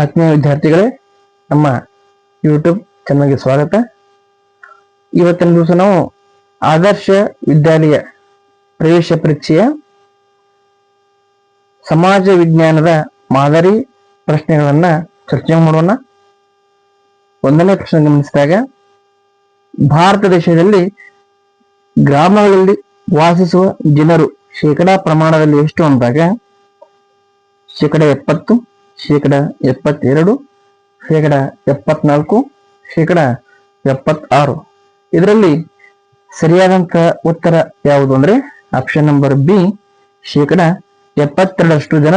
ಆತ್ಮೀಯ ವಿದ್ಯಾರ್ಥಿಗಳೇ, ನಮ್ಮ ಯೂಟ್ಯೂಬ್ ಚಾನಲ್ಗೆ ಸ್ವಾಗತ. ಇವತ್ತಿನ ದಿವಸ ನಾವು ಆದರ್ಶ ವಿದ್ಯಾಲಯ ಪ್ರವೇಶ ಪರೀಕ್ಷೆಯ ಸಮಾಜ ವಿಜ್ಞಾನದ ಮಾದರಿ ಪ್ರಶ್ನೆಗಳನ್ನ ಚರ್ಚೆ ಮಾಡೋಣ. ಒಂದನೇ ಪ್ರಶ್ನೆ ಗಮನಿಸಿದಾಗ, ಭಾರತ ದೇಶದಲ್ಲಿ ಗ್ರಾಮಗಳಲ್ಲಿ ವಾಸಿಸುವ ಜನರು ಶೇಕಡಾ ಪ್ರಮಾಣದಲ್ಲಿ ಎಷ್ಟು ಅಂದಾಗ, ಶೇಕಡ ಎಪ್ಪತ್ತು ಶೇಕಡ ಎಪ್ಪತ್ತೆರಡು, ಶೇಕಡ ಎಪ್ಪತ್ನಾಲ್ಕು, ಶೇಕಡ ಎಪ್ಪತ್ತಾರು. ಇದರಲ್ಲಿ ಸರಿಯಾದಂಥ ಉತ್ತರ ಯಾವುದು ಅಂದ್ರೆ ಆಪ್ಷನ್ ನಂಬರ್ ಬಿ ಶೇಕಡ ಎಪ್ಪತ್ತೆರಡರಷ್ಟು ಜನ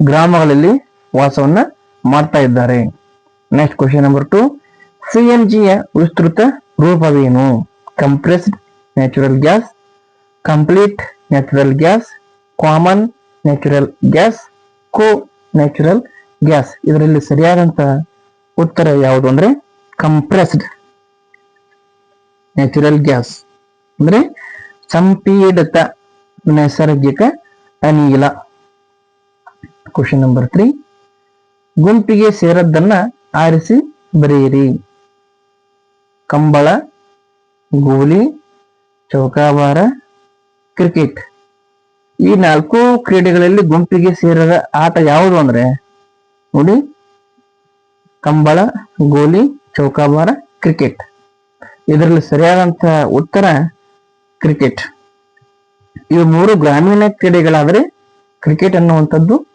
ಗ್ರಾಮಗಳಲ್ಲಿ ವಾಸವನ್ನ ಮಾಡ್ತಾ ಇದ್ದಾರೆ. Next question number two C N ಜಿಯ ವಿಸ್ತೃತ ರೂಪವೇನು? Compressed natural gas complete natural gas common natural gas co natural gas ಇದರಲ್ಲಿ ಸರಿಯಾದಂತಹ ಉತ್ತರ ಯಾವುದು ಅಂದ್ರೆ ಕಂಪ್ರೆಸ್ಡ್ ನ್ಯಾಚುರಲ್ ಗ್ಯಾಸ್ ಅಂದ್ರೆ ಸಂಪೀಡಿತ ನೈಸರ್ಗಿಕ ಅನಿಲ. ಕ್ವಶನ್ ನಂಬರ್ ತ್ರೀ ಗುಂಪಿಗೆ ಸೇರದ್ದನ್ನ ಆರಿಸಿ ಬರೆಯಿರಿ. ಕಂಬಳ, ಗೋಲಿ, ಚೌಕಾಬಾರ ಕ್ರಿಕೆಟ್ ಈ ನಾಲ್ಕು ಕ್ರೀಡೆಗಳಲ್ಲಿ ಗುಂಪಿಗೆ ಸೇರದ ಆಟ ಯಾವುದು ಅಂದ್ರೆ ನೋಡಿ ಕಂಬಳ, ಗೋಲಿ, ಚೌಕಾಬಾರ, ಕ್ರಿಕೆಟ್. ಇದರಲ್ಲಿ ಸರಿಯಾದಂತಹ ಉತ್ತರ ಕ್ರಿಕೆಟ್. ಇವು ಮೂರು ಗ್ರಾಮೀಣ ಕ್ರೀಡೆಗಳಾದರೆ ಕ್ರಿಕೆಟ್ ಅನ್ನುವಂಥದ್ದು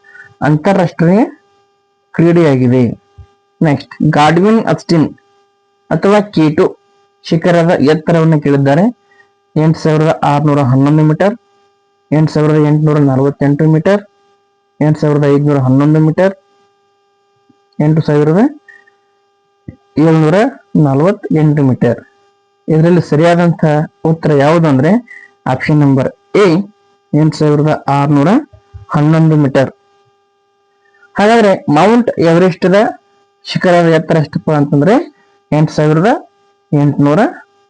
ಅಂತಾರಾಷ್ಟ್ರೀಯ ಕ್ರೀಡೆಯಾಗಿದೆ. ನೆಕ್ಸ್ಟ್ ಗಾಡ್ವಿನ್ ಅಸ್ಟಿನ್ ಅಥವಾ ಕೇಟು ಶಿಖರದ ಎತ್ತರವನ್ನು ಕೇಳಿದ್ದಾರೆ. ಎಂಟು ಸಾವಿರದ ಆರುನೂರ ಹನ್ನೊಂದು ಮೀಟರ್ ಎಂಟು ಸಾವಿರದ ಎಂಟುನೂರ ನಲವತ್ತೆಂಟು ಮೀಟರ್ ಎಂಟು ಸಾವಿರದ ಐದುನೂರ ಹನ್ನೊಂದು ಮೀಟರ್ ಎಂಟು ಸಾವಿರದ ಏಳ್ನೂರ ನಲವತ್ತೆಂಟು ಮೀಟರ್. ಇದರಲ್ಲಿ ಸರಿಯಾದಂತಹ ಉತ್ತರ ಯಾವುದು ಅಂದ್ರೆ ಆಪ್ಷನ್ ನಂಬರ್ ಎ ಎಂಟು ಸಾವಿರದ ಆರ್ನೂರ ಹನ್ನೊಂದು ಮೀಟರ್. ಹಾಗಾದ್ರೆ ಮೌಂಟ್ ಎವರೆಸ್ಟ್ದ ಶಿಖರದ ಎತ್ತರ ಎಷ್ಟಪ್ಪ ಅಂತಂದ್ರೆ ಎಂಟು ಸಾವಿರದ ಎಂಟುನೂರ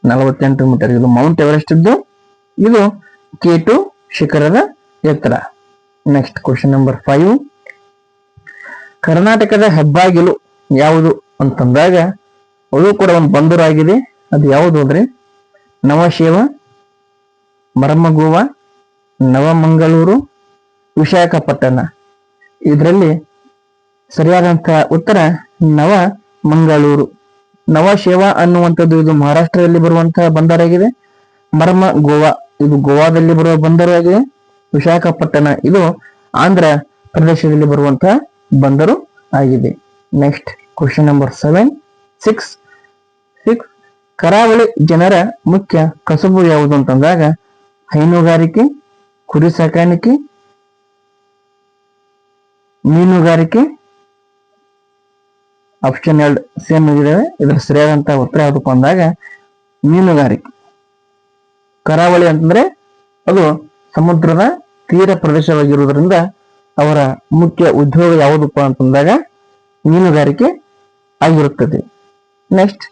ನಲವತ್ತೆಂಟು ಮೀಟರ್. ಇದು ಮೌಂಟ್ ಎವರೆಸ್ಟ್ ಇದ್ದು ಇದು ಕೆ ಟು ಶಿಖರದ ಎತ್ತರ. ನೆಕ್ಸ್ಟ್ ಕ್ವಶನ್ ನಂಬರ್ ಫೈವ್ ಕರ್ನಾಟಕದ ಹೆಬ್ಬಾಗಿಲು ಯಾವುದು ಅಂತಂದಾಗ ಅದು ಕೂಡ ಒಂದು ಬಂದರಾಗಿದೆ. ಅದು ಯಾವುದು ಅಂದ್ರೆ ನವಶೇವ ಮರಮಗೋವ, ನವಮಂಗಳೂರು, ವಿಶಾಖಪಟ್ಟಣ. ಇದರಲ್ಲಿ ಸರಿಯಾದಂತಹ ಉತ್ತರ ನವ ಮಂಗಳೂರು ನವಶೇವ ಅನ್ನುವಂಥದ್ದು ಇದು ಮಹಾರಾಷ್ಟ್ರದಲ್ಲಿ ಬರುವಂತಹ ಬಂದರಾಗಿದೆ. ಮರ್ಮ ಗೋವಾ ಇದು ಗೋವಾದಲ್ಲಿ ಬರುವ ಬಂದರು ಆಗಿದೆ ವಿಶಾಖಪಟ್ಟಣ ಇದು ಆಂಧ್ರ ಪ್ರದೇಶದಲ್ಲಿ ಬರುವಂತಹ ಬಂದರು ಆಗಿದೆ. Next question number seven six six ಕರಾವಳಿ ಜನರ ಮುಖ್ಯ ಕಸುಬು ಯಾವುದು ಅಂತಂದಾಗ, ಹೈನುಗಾರಿಕೆ, ಕುರಿ ಸಾಕಾಣಿಕೆ, ಮೀನುಗಾರಿಕೆ. ಆಪ್ಷನ್ ಎರಡು ಸೇಮ್ ಇದಾವೆ ಇದರ ಸರಿಯಾದಂತ ಉತ್ತರ ಯಾವುದಪ್ಪ ಅಂದಾಗ, ಮೀನುಗಾರಿಕೆ. ಕರಾವಳಿ ಅಂತಂದ್ರೆ ಅದು ಸಮುದ್ರದ ತೀರ ಪ್ರದೇಶವಾಗಿರುವುದರಿಂದ ಅವರ ಮುಖ್ಯ ಉದ್ಯೋಗ ಯಾವುದಪ್ಪ ಅಂತಂದಾಗ ಮೀನುಗಾರಿಕೆ ಆಗಿರುತ್ತದೆ. ನೆಕ್ಸ್ಟ್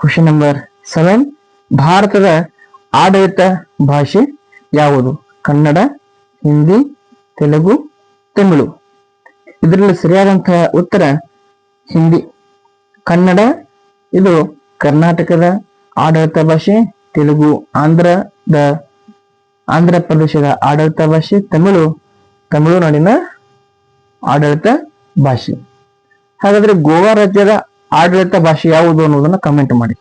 ಕ್ವಶನ್ ನಂಬರ್ ಸೆವೆನ್ ಭಾರತದ ಆಡಳಿತ ಭಾಷೆ ಯಾವುದು? ಕನ್ನಡ, ಹಿಂದಿ, ತೆಲುಗು, ತಮಿಳು. ಇದರಲ್ಲಿ ಸರಿಯಾದಂತಹ ಉತ್ತರ ಹಿಂದಿ. ಕನ್ನಡ, ಇದು ಕರ್ನಾಟಕದ ಆಡಳಿತ ಭಾಷೆ, ತೆಲುಗು, ಆಂಧ್ರದ, ಆಂಧ್ರ ಪ್ರದೇಶದ ಆಡಳಿತ ಭಾಷೆ, ತಮಿಳು ತಮಿಳುನಾಡಿನ ಆಡಳಿತ ಭಾಷೆ. ಹಾಗಾದ್ರೆ ಗೋವಾ ರಾಜ್ಯದ ಆಡಳಿತ ಭಾಷೆ ಯಾವುದು ಅನ್ನೋದನ್ನ ಕಮೆಂಟ್ ಮಾಡಿ.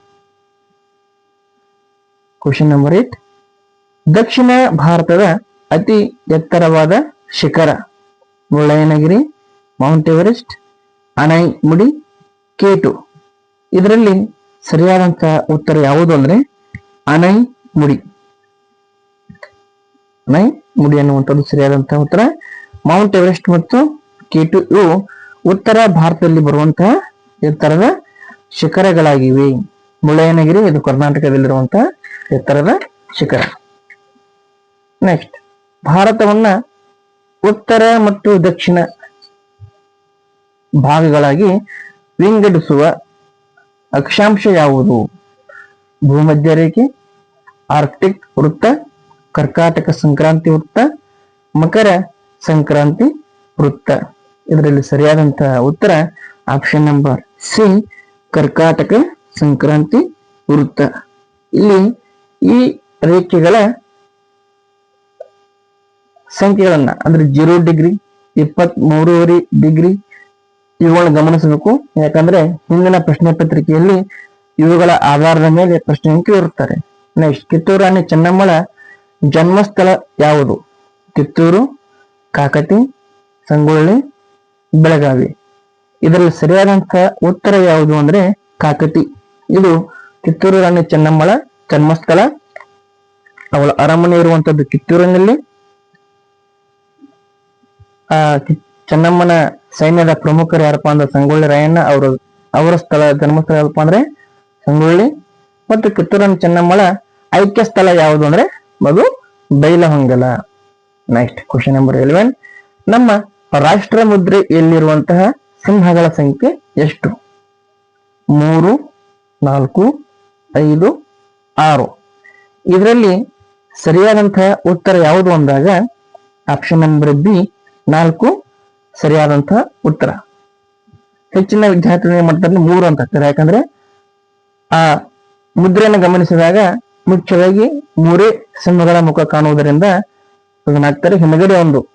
ಕ್ವಶನ್ ನಂಬರ್ ಏಟ್ ದಕ್ಷಿಣ ಭಾರತದ ಅತಿ ಎತ್ತರವಾದ ಶಿಖರ, Mullayanagiri mount Everest Anaimudi K two. ಇದರಲ್ಲಿ ಸರಿಯಾದಂತಹ ಉತ್ತರ ಯಾವುದು ಅಂದ್ರೆ ಅನೈ ಮುಡಿ ಅನೈ ಮುಡಿ ಅನ್ನುವಂಥದ್ದು ಸರಿಯಾದಂತಹ ಉತ್ತರ. ಮೌಂಟ್ ಎವರೆಸ್ಟ್ ಮತ್ತು ಕೇಟು ಇವು ಉತ್ತರ ಭಾರತದಲ್ಲಿ ಬರುವಂತಹ ಎತ್ತರದ ಶಿಖರಗಳಾಗಿವೆ. ಮುಳ್ಳಯ್ಯನಗಿರಿ ಇದು ಕರ್ನಾಟಕದಲ್ಲಿರುವಂತಹ ಎತ್ತರದ ಶಿಖರ. ನೆಕ್ಸ್ಟ್ ಭಾರತವನ್ನ ಉತ್ತರ ಮತ್ತು ದಕ್ಷಿಣ ಭಾಗಗಳಾಗಿ ವಿಂಗಡಿಸುವ ಅಕ್ಷಾಂಶ ಯಾವುದು? ಭೂಮಧ್ಯ ರೇಖೆ, ಆರ್ಕ್ಟಿಕ್ ವೃತ್ತ, ಕರ್ಕಾಟಕ ಸಂಕ್ರಾಂತಿ ವೃತ್ತ, ಮಕರ ಸಂಕ್ರಾಂತಿ ವೃತ್ತ. ಇದರಲ್ಲಿ ಸರಿಯಾದಂತಹ ಉತ್ತರ ಆಪ್ಷನ್ ನಂಬರ್ ಸಿ ಕರ್ಕಾಟಕ ಸಂಕ್ರಾಂತಿ ವೃತ್ತ. ಇಲ್ಲಿ ಈ ರೇಖೆಗಳ ಸಂಖ್ಯೆಗಳನ್ನ, ಅಂದ್ರೆ ಜೀರೋ ಡಿಗ್ರಿ ಇಪ್ಪತ್ತ್ ಮೂರುವರೆ ಡಿಗ್ರಿ ಇವುಗಳನ್ನ ಗಮನಿಸಬೇಕು. ಯಾಕಂದ್ರೆ ಹಿಂದಿನ ಪ್ರಶ್ನೆ ಪತ್ರಿಕೆಯಲ್ಲಿ ಇವುಗಳ ಆಧಾರದ ಮೇಲೆ ಪ್ರಶ್ನೆ ಇರುತ್ತಾರೆ ನೆಕ್ಸ್ಟ್ ಕಿತ್ತೂರು ರಾಣಿ ಚೆನ್ನಮ್ಮಳ ಜನ್ಮಸ್ಥಳ ಯಾವುದು? ಕಿತ್ತೂರು ಕಾಕತಿ, ಸಂಗೊಳ್ಳಿ, ಬೆಳಗಾವಿ. ಇದರಲ್ಲಿ ಸರಿಯಾದಂತಹ ಉತ್ತರ ಯಾವುದು ಅಂದ್ರೆ ಕಾಕತಿ. ಇದು ಕಿತ್ತೂರು ರಾಣಿ ಚೆನ್ನಮ್ಮಳ ಜನ್ಮಸ್ಥಳ. ಅವಳ ಅರಮನೆ ಇರುವಂತದ್ದು ಕಿತ್ತೂರಿನಲ್ಲಿ. ಆ ಚೆನ್ನಮ್ಮನ ಸೈನ್ಯದ ಪ್ರಮುಖರು ಯಾರಪ್ಪ ಅಂದ್ರೆ ಸಂಗೊಳ್ಳಿ ರಾಯಣ್ಣ ಅವರು. ಅವರ ಸ್ಥಳ, ಜನ್ಮಸ್ಥಳ ಯಾವಪ್ಪ ಅಂದ್ರೆ ಸಂಗೊಳ್ಳಿ. ಮತ್ತು ಕಿತ್ತೂರನ ಚೆನ್ನಮ್ಮಳ ಐಕ್ಯ ಸ್ಥಳ ಯಾವುದು ಅಂದ್ರೆ ಅದು Bailhongal. Next question number eleven ನಮ್ಮ ರಾಷ್ಟ್ರ ಮುದ್ರೆಯಲ್ಲಿರುವಂತಹ ಸಿಂಹಗಳ ಸಂಖ್ಯೆ ಎಷ್ಟು? ಮೂರು, ನಾಲ್ಕು, ಐದು, ಆರು. ಇದರಲ್ಲಿ ಸರಿಯಾದಂತಹ ಉತ್ತರ ಯಾವುದು ಅಂದಾಗ ಆಪ್ಷನ್ ನಂಬರ್ ಬಿ ನಾಲ್ಕು ಸರಿಯಾದಂತಹ ಉತ್ತರ. ಹೆಚ್ಚಿನ ವಿದ್ಯಾರ್ಥಿಗಳು ಏನ್ ಮಾಡ್ತಾರೆ ಮೂರು ಅಂತ ಹಾಕ್ತಾರೆ. ಯಾಕಂದ್ರೆ ಆ ಮುದ್ರೆಯನ್ನು ಗಮನಿಸಿದಾಗ ಮುಖ್ಯವಾಗಿ ಮೂರೇ ಸಿಂಹಗಳ ಮುಖ ಕಾಣುವುದರಿಂದ ಅದನ್ನ ಹಾಕ್ತಾರೆ ಒಂದು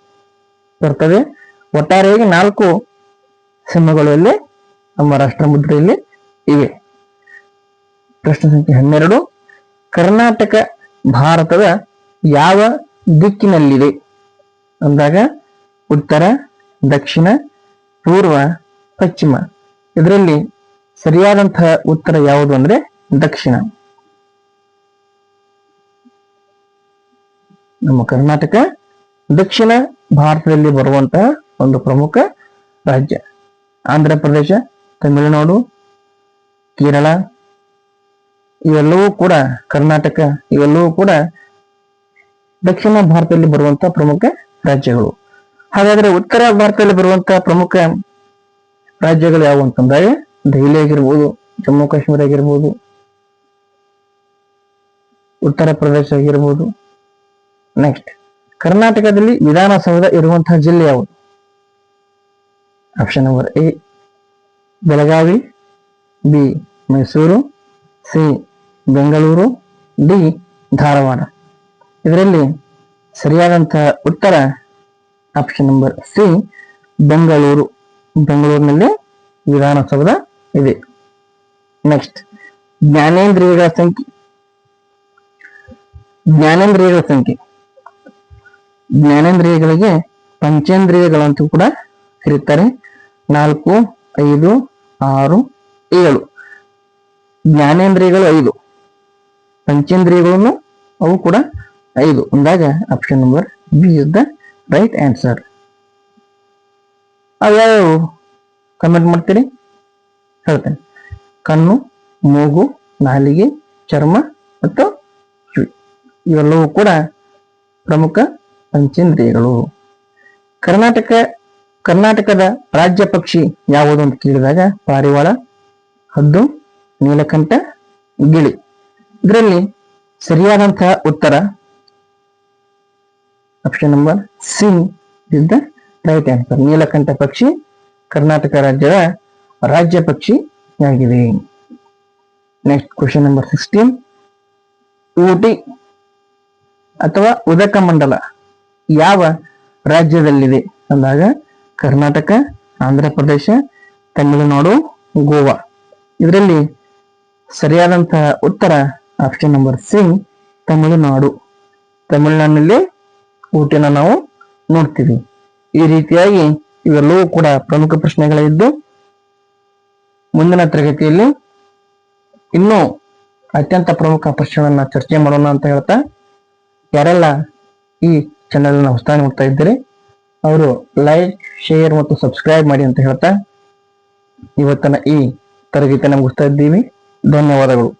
ಬರ್ತದೆ. ಒಟ್ಟಾರೆಯಾಗಿ ನಾಲ್ಕು ಸಿಂಹಗಳು ಇಲ್ಲಿ ನಮ್ಮ ರಾಷ್ಟ್ರ ಮುದ್ರೆಯಲ್ಲಿ ಇವೆ. ಪ್ರಶ್ನೆ ಸಂಖ್ಯೆ ಹನ್ನೆರಡು, ಕರ್ನಾಟಕ ಭಾರತದ ಯಾವ ದಿಕ್ಕಿನಲ್ಲಿದೆ? ಅಂದಾಗ ಉತ್ತರ, ದಕ್ಷಿಣ, ಪೂರ್ವ, ಪಶ್ಚಿಮ. ಇದರಲ್ಲಿ ಸರಿಯಾದಂತಹ ಉತ್ತರ ಯಾವುದು ಅಂದ್ರೆ ದಕ್ಷಿಣ. ನಮ್ಮ ಕರ್ನಾಟಕ, ದಕ್ಷಿಣ ಭಾರತದಲ್ಲಿ ಬರುವಂತಹ ಒಂದು ಪ್ರಮುಖ ರಾಜ್ಯ ಆಂಧ್ರ ಪ್ರದೇಶ, ತಮಿಳುನಾಡು, ಕೇರಳ, ಇವೆಲ್ಲವೂ ಕೂಡ ಕರ್ನಾಟಕ, ಇವೆಲ್ಲವೂ ಕೂಡ ದಕ್ಷಿಣ ಭಾರತದಲ್ಲಿ ಬರುವಂತಹ ಪ್ರಮುಖ ರಾಜ್ಯಗಳು. ಹಾಗಾದ್ರೆ ಉತ್ತರ ಭಾರತದಲ್ಲಿ ಬರುವಂತಹ ಪ್ರಮುಖ ರಾಜ್ಯಗಳು ಯಾವುವು ಅಂತಂದ್ರೆ, ದೆಹಲಿ ಆಗಿರ್ಬೋದು, ಜಮ್ಮು ಕಾಶ್ಮೀರ ಆಗಿರ್ಬೋದು, ಉತ್ತರ ಪ್ರದೇಶ ಆಗಿರ್ಬೋದು ನೆಕ್ಸ್ಟ್ ಕರ್ನಾಟಕದಲ್ಲಿ ವಿಧಾನಸೌಧ ಇರುವಂತಹ ಜಿಲ್ಲೆ ಯಾವುದು? Option number A Belagavi B Mysuru C Bengaluru D Dharwad. ಇದರಲ್ಲಿ ಸರಿಯಾದಂತಹ ಉತ್ತರ ಆಪ್ಷನ್ ನಂಬರ್ ಸಿ ಬೆಂಗಳೂರು. ಬೆಂಗಳೂರಿನಲ್ಲಿ ವಿಧಾನಸೌಧ ಇದೆ. ನೆಕ್ಸ್ಟ್ ಜ್ಞಾನೇಂದ್ರಿಯಗಳ ಸಂಖ್ಯೆ. ಜ್ಞಾನೇಂದ್ರಿಯಗಳ ಸಂಖ್ಯೆ. ಜ್ಞಾನೇಂದ್ರಿಯಗಳಿಗೆ ಪಂಚೇಂದ್ರಿಯಗಳಂತೂ ಕೂಡ ಕರೀತಾರೆ ನಾಲ್ಕು, ಐದು, ಆರು, ಏಳು. ಜ್ಞಾನೇಂದ್ರಿಯಗಳು ಐದು. ಪಂಚೇಂದ್ರಿಯಗಳನ್ನು ಅವು ಕೂಡ ಐದು. ಅಂದಾಗ option number B is the right answer ಅವ್ಯಾವ್ಯಾವು comment ಮಾಡ್ತೀರಿ? ಹೇಳ್ತೇನೆ. ಕಣ್ಣು, ಮೂಗು, ನಾಲಿಗೆ, ಚರ್ಮ ಮತ್ತು ಇವೆಲ್ಲವೂ ಕೂಡ ಪ್ರಮುಖ ಪಂಚೇಂದ್ರಿಯಗಳು ಕರ್ನಾಟಕ, ಕರ್ನಾಟಕದ ರಾಜ್ಯ ಪಕ್ಷಿ ಯಾವುದು ಅಂತ ಕೇಳಿದಾಗ ಪಾರಿವಾಳ, ಹದ್ದು, ನೀಲಕಂಠ, ಗಿಳಿ. ಇದರಲ್ಲಿ ಸರಿಯಾದಂತಹ ಉತ್ತರ option number C is the right answer Neelakantha ಪಕ್ಷಿ ಕರ್ನಾಟಕ ರಾಜ್ಯದ ರಾಜ್ಯ ಪಕ್ಷಿ ಆಗಿದೆ next question number sixteen Ooty ಅಥವಾ ಉದಕ ಮಂಡಲ. ಯಾವ ರಾಜ್ಯದಲ್ಲಿದೆ ಅಂದಾಗ ಕರ್ನಾಟಕ, ಆಂಧ್ರ ಪ್ರದೇಶ, ತಮಿಳುನಾಡು, ಗೋವಾ. ಇದರಲ್ಲಿ ಸರಿಯಾದಂತಹ ಉತ್ತರ ಆಪ್ಷನ್ ನಂಬರ್ ಸಿ ತಮಿಳುನಾಡು. ತಮಿಳುನಾಡಿನಲ್ಲಿ ಊಟಿನ ನಾವು ನೋಡ್ತೀವಿ. ಈ ರೀತಿಯಾಗಿ ಇವೆಲ್ಲವೂ ಕೂಡ ಪ್ರಮುಖ ಪ್ರಶ್ನೆಗಳಿದ್ದು, ಮುಂದಿನ ತರಗತಿಯಲ್ಲಿ ಇನ್ನೂ ಅತ್ಯಂತ ಪ್ರಮುಖ ಪ್ರಶ್ನೆಗಳನ್ನ ಚರ್ಚೆ ಮಾಡೋಣ ಅಂತ ಹೇಳ್ತಾ, ಯಾರೆಲ್ಲ ಈ ಚಾನೆಲ್ನ ಹೊಸದಾಗಿ ನೋಡ್ತಾ ಇದ್ದೀರಿ. ಅವರು ಲೈಕ್ ಶೇರ್ ಮತ್ತು ಸಬ್ಸ್ಕ್ರೈಬ್ ಮಾಡಿ ಅಂತ ಹೇಳ್ತಾ ಇವತ್ತಿನ ಈ ತರಗತಿಯನ್ನು ಮುಗಿಸ್ತಾ ಇದ್ದೀವಿ. ಧನ್ಯವಾದಗಳು.